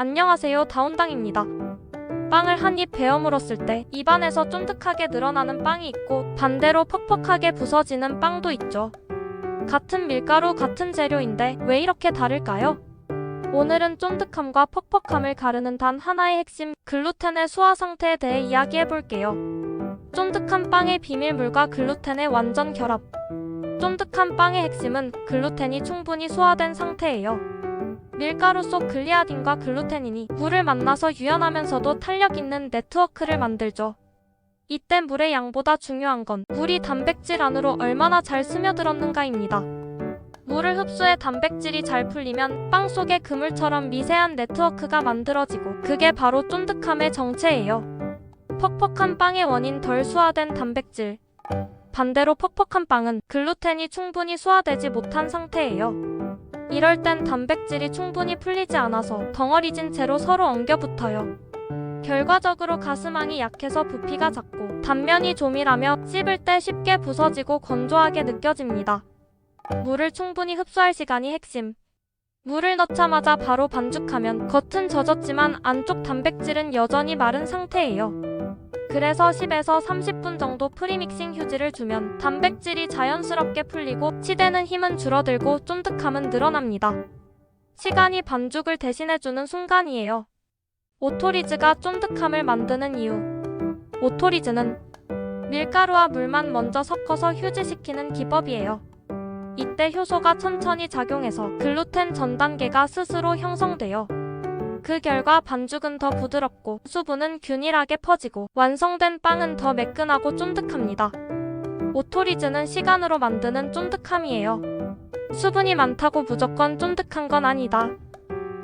안녕하세요 다운당입니다. 빵을 한 입 베어 물었을 때 입안에서 쫀득하게 늘어나는 빵이 있고 반대로 퍽퍽하게 부서지는 빵도 있죠. 같은 밀가루 같은 재료인데 왜 이렇게 다를까요? 오늘은 쫀득함과 퍽퍽함을 가르는 단 하나의 핵심 글루텐의 수화 상태에 대해 이야기해 볼게요. 쫀득한 빵의 비밀물과 글루텐의 완전 결합. 쫀득한 빵의 핵심은 글루텐이 충분히 소화된 상태예요. 밀가루 속 글리아딘과 글루테닌이 물을 만나서 유연하면서도 탄력 있는 네트워크를 만들죠. 이때 물의 양보다 중요한 건 물이 단백질 안으로 얼마나 잘 스며들었는가입니다. 물을 흡수해 단백질이 잘 풀리면 빵 속에 그물처럼 미세한 네트워크가 만들어지고 그게 바로 쫀득함의 정체예요. 퍽퍽한 빵의 원인 덜 소화된 단백질. 반대로 퍽퍽한 빵은 글루텐이 충분히 소화되지 못한 상태예요. 이럴 땐 단백질이 충분히 풀리지 않아서 덩어리진 채로 서로 엉겨붙어요. 결과적으로 가스망이 약해서 부피가 작고 단면이 조밀하며 씹을 때 쉽게 부서지고 건조하게 느껴집니다. 물을 충분히 흡수할 시간이 핵심. 물을 넣자마자 바로 반죽하면 겉은 젖었지만 안쪽 단백질은 여전히 마른 상태예요. 그래서 10에서 30분 정도 프리믹싱 휴지를 주면 단백질이 자연스럽게 풀리고 치대는 힘은 줄어들고 쫀득함은 늘어납니다. 시간이 반죽을 대신해주는 순간이에요. 오토리즈가 쫀득함을 만드는 이유. 오토리즈는 밀가루와 물만 먼저 섞어서 휴지시키는 기법이에요. 이때 효소가 천천히 작용해서 글루텐 전 단계가 스스로 형성돼요. 그 결과 반죽은 더 부드럽고 수분은 균일하게 퍼지고 완성된 빵은 더 매끈하고 쫀득합니다. 오토리즈는 시간으로 만드는 쫀득함이에요. 수분이 많다고 무조건 쫀득한 건 아니다.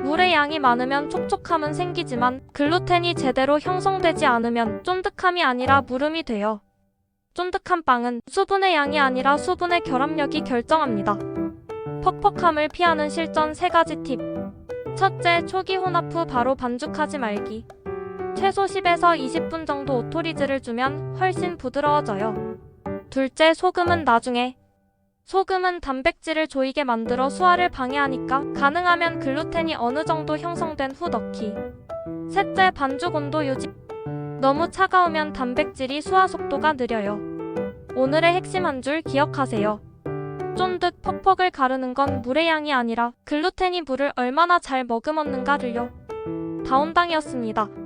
물의 양이 많으면 촉촉함은 생기지만 글루텐이 제대로 형성되지 않으면 쫀득함이 아니라 무름이 돼요. 쫀득한 빵은 수분의 양이 아니라 수분의 결합력이 결정합니다. 퍽퍽함을 피하는 실전 3가지 팁. 첫째, 초기 혼합 후 바로 반죽하지 말기. 최소 10에서 20분 정도 오토리즈를 주면 훨씬 부드러워져요. 둘째, 소금은 나중에. 소금은 단백질을 조이게 만들어 소화를 방해하니까 가능하면 글루텐이 어느 정도 형성된 후 넣기. 셋째, 반죽 온도 유지. 너무 차가우면 단백질이 소화 속도가 느려요. 오늘의 핵심 한 줄 기억하세요. 쫀득 퍽퍽을 가르는 건 물의 양이 아니라 글루텐이 물을 얼마나 잘 머금었는가를요. 다운당이었습니다.